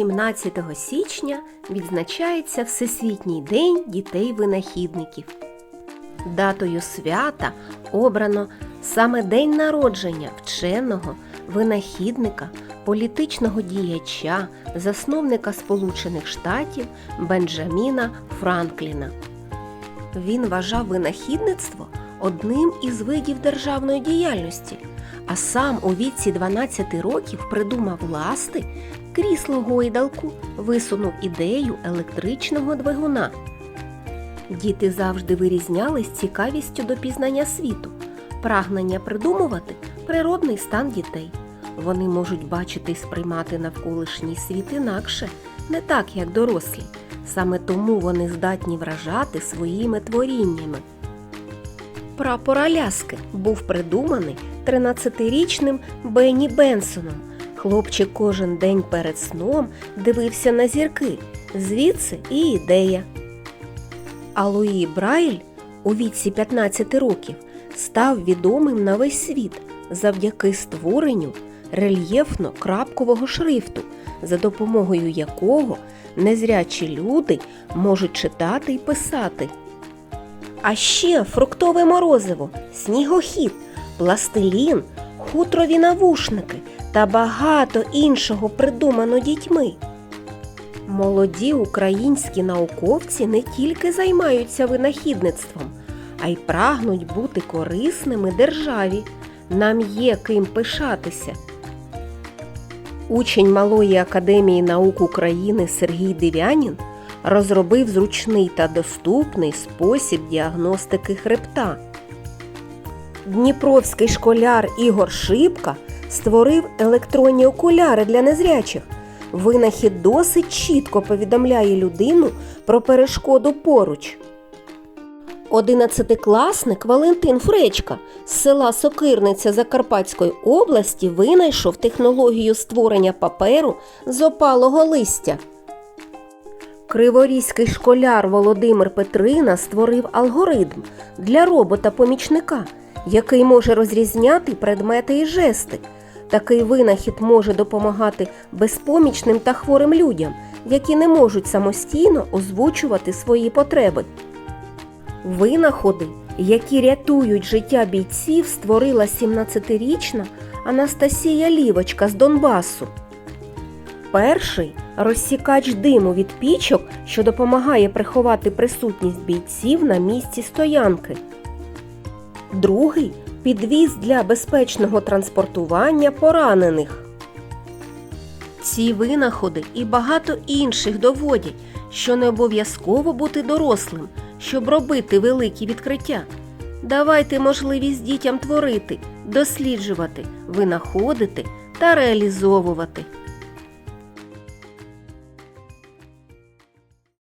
17 січня відзначається Всесвітній день дітей-винахідників. Датою свята обрано саме день народження вченого, винахідника, політичного діяча, засновника Сполучених Штатів Бенджаміна Франкліна. Він вважав винахідництво одним із видів державної діяльності, а сам у віці 12 років придумав ласти, крісло гойдалку, висунув ідею електричного двигуна. Діти завжди вирізнялись цікавістю до пізнання світу, прагнення придумувати природний стан дітей. Вони можуть бачити і сприймати навколишній світ інакше, не так, як дорослі. Саме тому вони здатні вражати своїми творіннями. Прапор Аляски був придуманий 13-річним Бенні Бенсоном. Хлопчик кожен день перед сном дивився на зірки, звідси і ідея. А Луї Брайль у віці 15 років став відомим на весь світ завдяки створенню рельєфно-крапкового шрифту, за допомогою якого незрячі люди можуть читати і писати. А ще фруктове морозиво, снігохід, пластилін, хутрові навушники та багато іншого придумано дітьми. Молоді українські науковці не тільки займаються винахідництвом, а й прагнуть бути корисними державі. Нам є ким пишатися. Учень Малої академії наук України Сергій Девянін розробив зручний та доступний спосіб діагностики хребта. Дніпровський школяр Ігор Шипка створив електронні окуляри для незрячих. Винахід досить чітко повідомляє людину про перешкоду поруч. Одинадцятикласник Валентин Фречка з села Сокирниця Закарпатської області винайшов технологію створення паперу з опалого листя. Криворізький школяр Володимир Петрина створив алгоритм для робота-помічника, який може розрізняти предмети і жести. Такий винахід може допомагати безпомічним та хворим людям, які не можуть самостійно озвучувати свої потреби. Винаходи, які рятують життя бійців, створила 17-річна Анастасія Лівочка з Донбасу. Перший розсікач диму від пічок, що допомагає приховати присутність бійців на місці стоянки. Другий підвіз для безпечного транспортування поранених. Ці винаходи і багато інших доводять, що не обов'язково бути дорослим, щоб робити великі відкриття. Давайте можливість дітям творити, досліджувати, винаходити та реалізовувати.